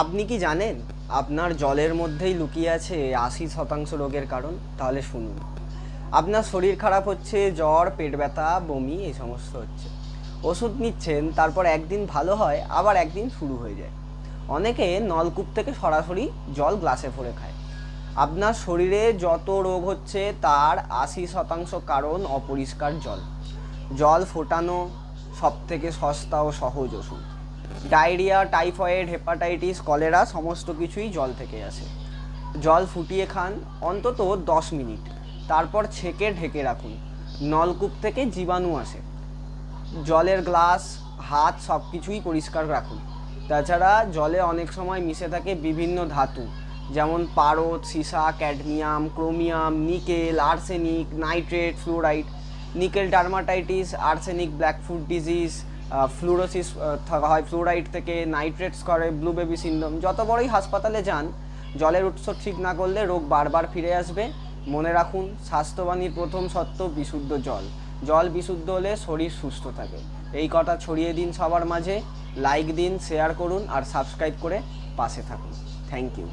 আপনি কি জানেন? আপনার জলের মধ্যেই লুকিয়ে আছে আশি শতাংশ রোগের কারণ? তাহলে শুনুন। আপনার শরীর খারাপ হচ্ছে, জ্বর, পেট ব্যথা, বমি, এই সমস্ত হচ্ছে। ওষুধ নিচ্ছেন, তারপর একদিন ভালো হয়, আবার একদিন শুরু হয়ে যায়। অনেকে নলকূপ থেকে সরাসরি জল গ্লাসে ভরে খায়। আপনার শরীরে যত রোগ হচ্ছে, তার আশি শতাংশ কারণ অপরিষ্কার জল। জল ফোটানো সব থেকে সস্তা ও সহজ ওষুধ। ডায়রিয়া, টাইফয়েড, হেপাটাইটিস, কলেরা, সমস্ত কিছুই জল থেকে আসে। জল ফুটিয়ে খান অন্তত দশ মিনিট। তারপর ছেঁকে ঢেকে রাখুন। নলকূপ থেকে জীবাণু আসে। জলের গ্লাস, হাত, সব কিছুই পরিষ্কার রাখুন। তাছাড়া জলে অনেক সময় মিশে থাকে বিভিন্ন ধাতু, যেমন পারদ, সীসা, cadmium, chromium, nickel, arsenic, nitrate, fluoride, nickel dermatitis, arsenic blackfoot disease fluorosis থাকা হয়। ফ্লোরাইড থেকে নাইট্রেটস করে ব্লু বেবি সিন্ড্রোম যত বড়ই হাসপাতালে যান, জলের উৎস ঠিক না করলে রোগ বারবার ফিরে আসবে। মনে রাখুন, স্বাস্থ্যবাণীর প্রথম সত্য বিশুদ্ধ জল। জল বিশুদ্ধ হলে শরীর সুস্থ থাকে। এই কথা ছড়িয়ে দিন সবার মাঝে। লাইক দিন শেয়ার করুন, আর সাবস্ক্রাইব করে পাশে থাকুন। Thank you